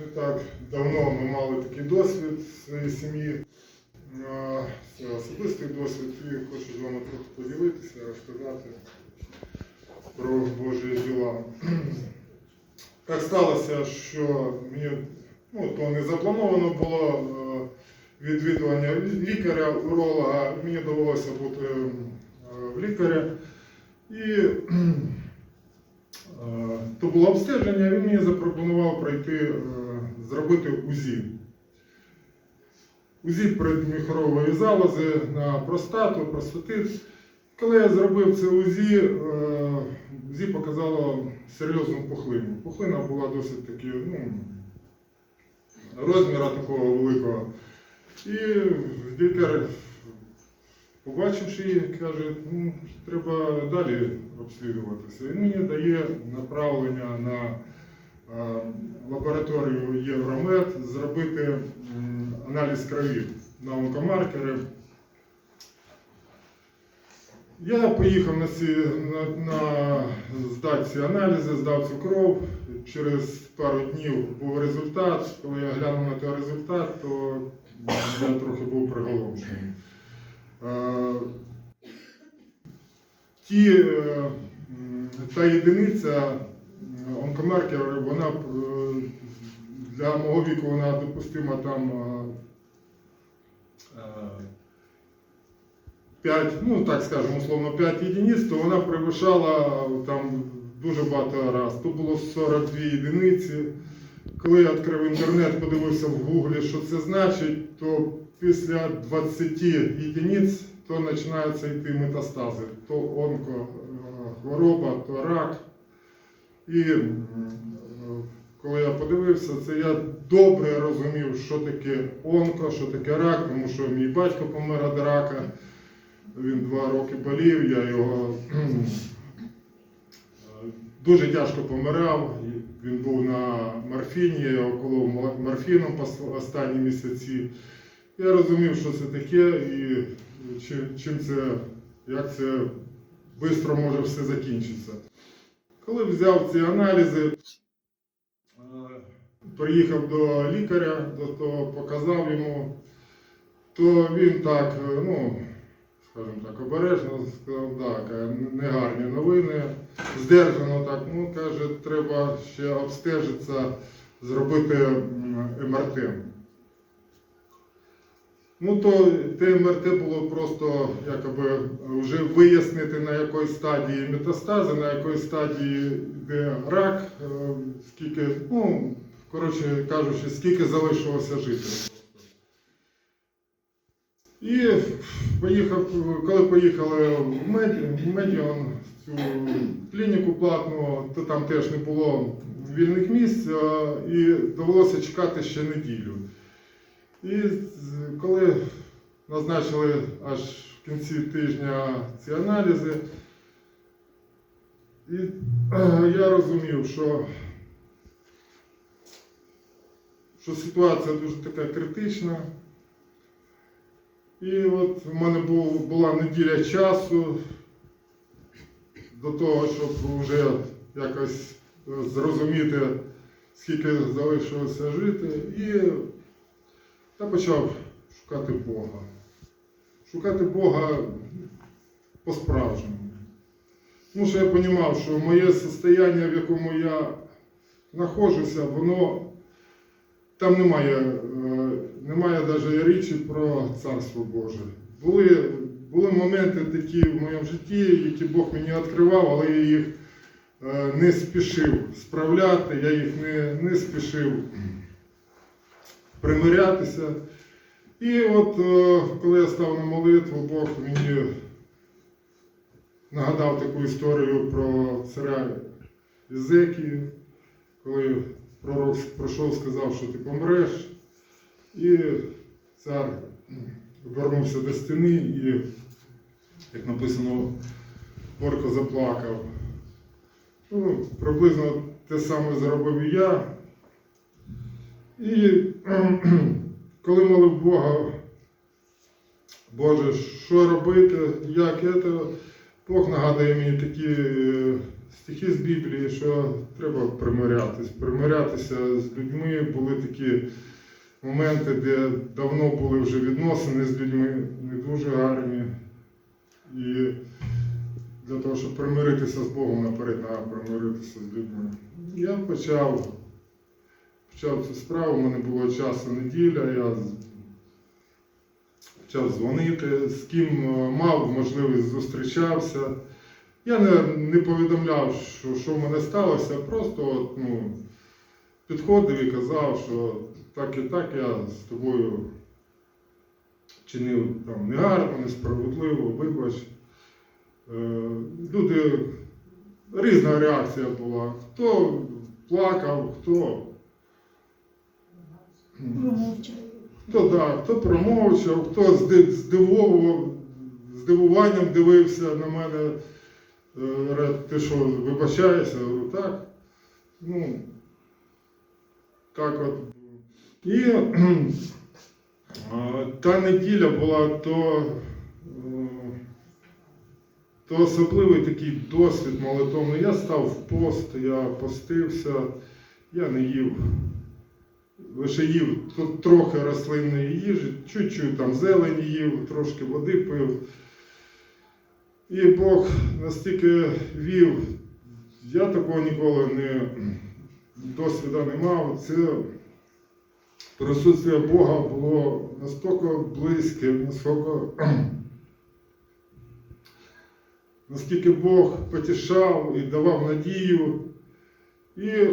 не так давно ми мали такий досвід в своїй сім'ї. Це особистий досвід і хочу з вами трохи поділитися, розказати про Божі діла. Так сталося, що мені ну, то не заплановано було відвідування лікаря, уролога. Мені довелося бути в лікаря. І то було обстеження, він мені запропонував пройти, е, зробити УЗІ. УЗІ передміхорової залози на простату, простатит. Коли я зробив це УЗІ, е, УЗІ показало серйозну пухлину. Пухлина була досить таки, ну, розміра такого великого. І лікар, побачивши її, каже, ну, треба далі обслідуватися. І мені дає направлення на лабораторію Євромед зробити аналіз крові на онкомаркери. Я поїхав на, ці, на, на здати ці аналізи, здав цю кров. Через пару днів був результат. Коли я глянув на той результат, то я трохи був приголомшений. Е, Ті, е, та єдиниця онкомаркер, вона е, для мого віку вона допустима там е, е, 5, ну так скажемо, условно 5 єдиниць, то вона перевищала там дуже багато раз. То було 42 єдиниці. Коли я відкрив інтернет, подивився в гуглі, що це значить, то після 20 єдиниць то починаються йти метастази. То онко е, то рак. І коли я подивився, це я добре розумів, що таке онко, що таке рак, тому що мій батько помер від рака. Він два роки болів, я його дуже тяжко помирав. Він був на морфіні, я його колов мо- морфіном останні місяці. Я розумів, що це таке і чим це, як це швидко може все закінчитися. Коли взяв ці аналізи, е, приїхав до лікаря, того показав йому, то він так, е, ну, скажімо так, обережно сказав, так, е, негарні новини, здержано так, ну, каже, треба ще обстежитися, зробити МРТ. Ну, то те МРТ було просто якоби вже вияснити на якій стадії метастази, на якій стадії йде рак, е, скільки, ну, коротше кажучи, скільки залишилося жити. І поїхав, коли поїхали в Меді- в цю клініку платну, то там теж не було вільних місць і довелося чекати ще неділю. І коли назначили аж в кінці тижня ці аналізи, і я розумів, що, що ситуація дуже така критична. І от в мене був, була неділя часу до того, щоб вже якось е, зрозуміти, скільки залишилося жити. І я почав шукати Бога. Шукати Бога по-справжньому. Тому що я розумів, що моє состояння, в якому я знаходжуся, воно там немає, е, немає навіть річі про Царство Боже. Були, були моменти такі в моєму житті, які Бог мені відкривав, але я їх е, не спішив справляти, я їх не, не спішив примирятися. І от е, коли я став на молитву, Бог мені нагадав таку історію про царя Ізекію, коли пророк пройшов, сказав, що ти помреш. І цар вернувся до стіни і, як написано, горько заплакав. Ну, приблизно те саме зробив і я. І коли молив Бога, Боже, що робити, як це, Бог нагадує мені такі е, стихи з Біблії, що треба примирятись. Примирятися з людьми були такі моменти, де давно були вже відносини з людьми не дуже гарні. І для того, щоб примиритися з Богом, наперед треба примиритися з людьми. Я почав, почав цю справу, у мене було часу неділя, я почав дзвонити, з ким е, мав можливість зустрічався. Я не, не повідомляв, що, що в мене сталося, просто от, ну, підходив і казав, що так і так я з тобою чинив там негарно, несправедливо, вибач. Е, люди, різна реакція була. Хто плакав, хто, Хто, да, хто промовчав, хто зди- здивовував, здивуванням дивився на мене. Е, ти що, вибачаєшся? Так. Ну, так от. І та неділя була то, е, то особливий такий досвід молитовний. Я став в пост, я постився, я не їв. Лише їв трохи рослинної їжі, чуть-чуть там зелені їв, трошки води пив. І Бог настільки вів, я такого ніколи не досвіду не мав. Це присутствие Бога було настільки близьке, настільки, наскільки Бог потішав і давав надію. І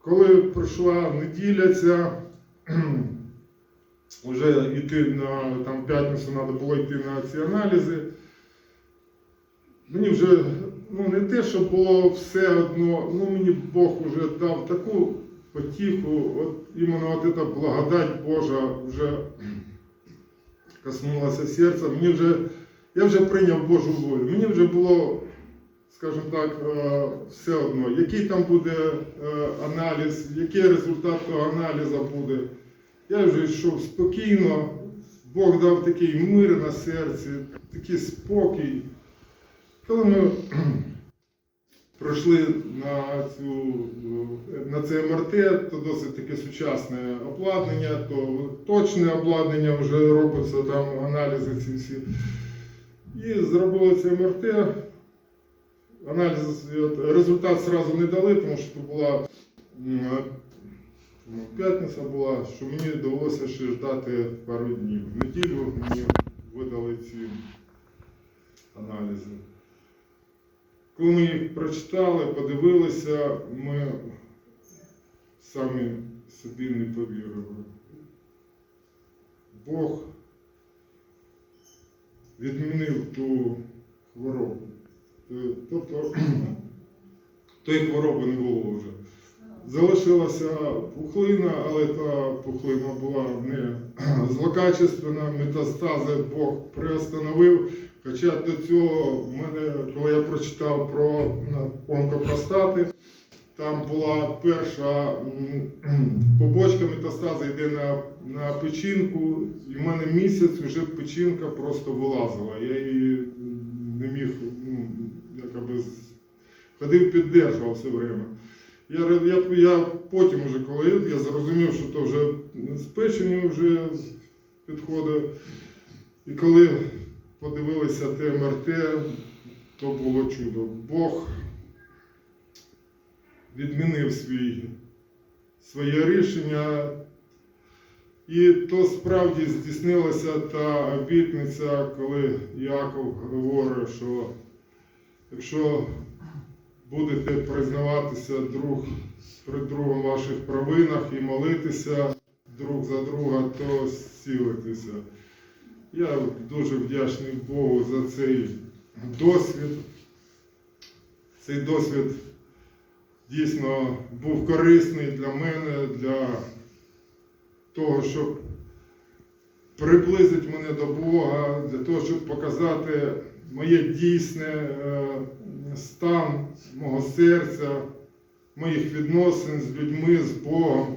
коли прийшла неділя ця, вже йти на там, п'ятницю треба було йти на ці аналізи. Мені вже ну, не те, що було все одно, ну мені Бог вже дав таку потіху, от іменно от ця благодать Божа вже коснулася серця. Мені вже, я вже прийняв Божу волю. Мені вже було, скажімо так, е, все одно, який там буде е, аналіз, який результат того аналізу буде. Я вже йшов спокійно, Бог дав такий мир на серці, такий спокій. Коли ми пройшли на, цю, на це МРТ, то досить таке сучасне обладнання, то точне обладнання вже робиться, там аналізи ці всі. І зробили це МРТ. Аналіз, результат зразу не дали, тому що це була п'ятниця була, що мені довелося ще ждати пару днів. В неділю мені видали ці аналізи. Коли ми їх прочитали, подивилися, ми самі собі не повірили. Бог відмінив ту хворобу. Тобто тої хвороби не було вже. Залишилася пухлина, але та пухлина була не злокачественна, метастази Бог приостановив. Хоча до цього мене, коли я прочитав про онкопростати, там була перша побочка метастази йде на, на печінку, і в мене місяць вже печінка просто вилазила. Я її не міг, ну, якоби, з- ходив, піддержував все время. Я, я, я потім, вже, коли я зрозумів, що то вже з печеню вже підходить. І коли подивилися те МРТ, то було чудо. Бог відмінив свій, своє рішення, і то справді здійснилася та обітниця, коли Яков говорить, що якщо будете признаватися друг при другому в ваших провинах і молитися друг за друга, то зцілитеся. Я дуже вдячний Богу за цей досвід. Цей досвід дійсно був корисний для мене, для того, щоб приблизити мене до Бога, для того, щоб показати моє дійсне е, стан мого серця, моїх відносин з людьми, з Богом.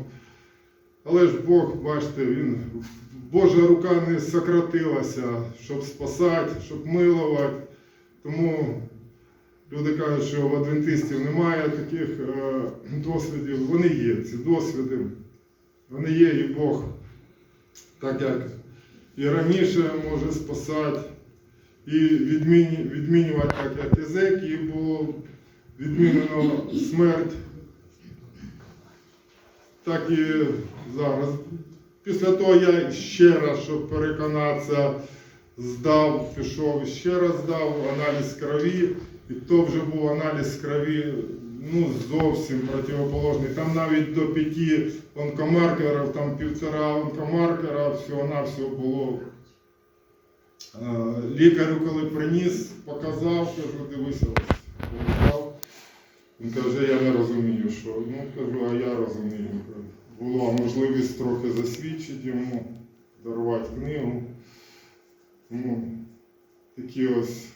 Але ж Бог, бачите, він, Божа рука не сократилася, щоб спасати, щоб милувати. Тому Люди кажуть, що в адвентистів немає таких е, досвідів. Вони є, ці досвіди. Вони є, і Бог, так як і раніше може спасати, і відміню- відмінювати, як Єзекії було відмінено смерть, так і зараз. Після того я ще раз, щоб переконатися, здав, пішов ще раз здав аналіз крові, і то вже був аналіз крові ну, зовсім противоположний. Там навіть до п'яти онкомаркерів, там півтора онкомаркера, всього-навсього було. Е, Лікарю, коли приніс, показав, кажу, дивися, показав. Він каже, я не розумію, що. Ну, кажу, а я розумію. Була можливість трохи засвідчити йому, дарувати книгу. Ну, такі ось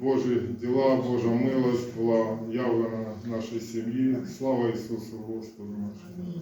Божі діла, Божа милость була явлена нашій сім'ї. Слава Ісусу Господу нашому.